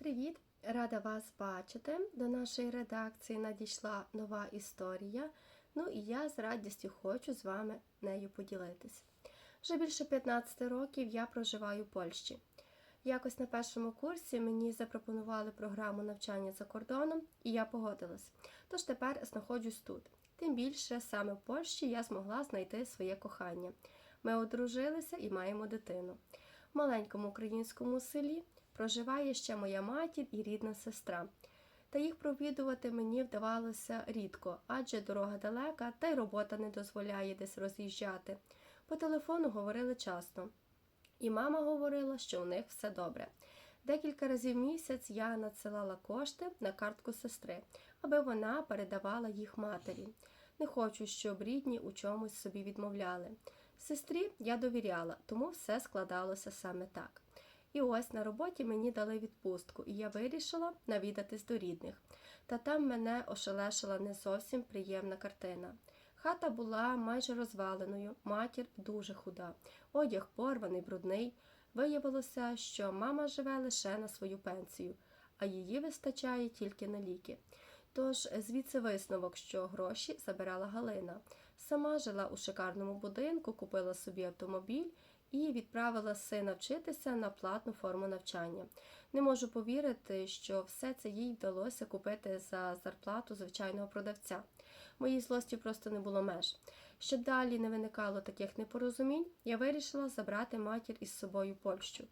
Привіт! Рада вас бачити. До нашої редакції надійшла нова історія. Ну і я з радістю хочу з вами нею поділитись. Вже більше 15 років я проживаю в Польщі. Якось на першому курсі мені запропонували програму навчання за кордоном, і я погодилась. Тож тепер знаходжусь тут. Тим більше саме в Польщі я змогла знайти своє кохання. Ми одружилися і маємо дитину. В маленькому українському селі проживає ще моя матір і рідна сестра. Та їх провідувати мені вдавалося рідко, адже дорога далека, та й робота не дозволяє десь роз'їжджати. По телефону говорили часто. І мама говорила, що у них все добре. Декілька разів в місяць я надсилала кошти на картку сестри, аби вона передавала їх матері. Не хочу, щоб рідні у чомусь собі відмовляли. Сестрі я довіряла, тому все складалося саме так. І ось на роботі мені дали відпустку, і я вирішила навідатись до рідних. Та там мене ошелешила не зовсім приємна картина. Хата була майже розваленою, матір дуже худа, одяг порваний, брудний. Виявилося, що мама живе лише на свою пенсію, а її вистачає тільки на ліки. Тож звідси висновок, що гроші забирала Галина. Сама жила у шикарному будинку, купила собі автомобіль і відправила сина вчитися на платну форму навчання. Не можу повірити, що все це їй вдалося купити за зарплату звичайного продавця. Моїй злості просто не було меж. Щоб далі не виникало таких непорозумінь, я вирішила забрати матір із собою Польщу.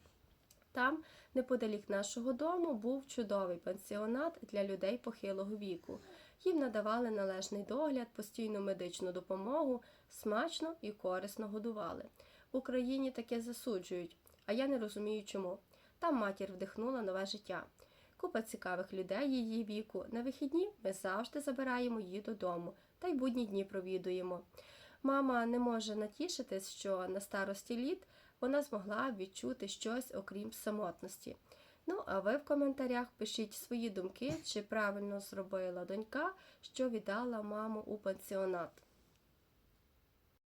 Там, неподалік нашого дому, був чудовий пансіонат для людей похилого віку. Їм надавали належний догляд, постійну медичну допомогу, смачно і корисно годували. В Україні таке засуджують, а я не розумію чому. Там матір вдихнула нове життя. Купа цікавих людей її віку. На вихідні ми завжди забираємо її додому та й будні дні провідуємо. Мама не може натішитись, що на старості літ вона змогла відчути щось окрім самотності. Ну, а ви в коментарях пишіть свої думки, чи правильно зробила донька, що віддала маму у пансіонат.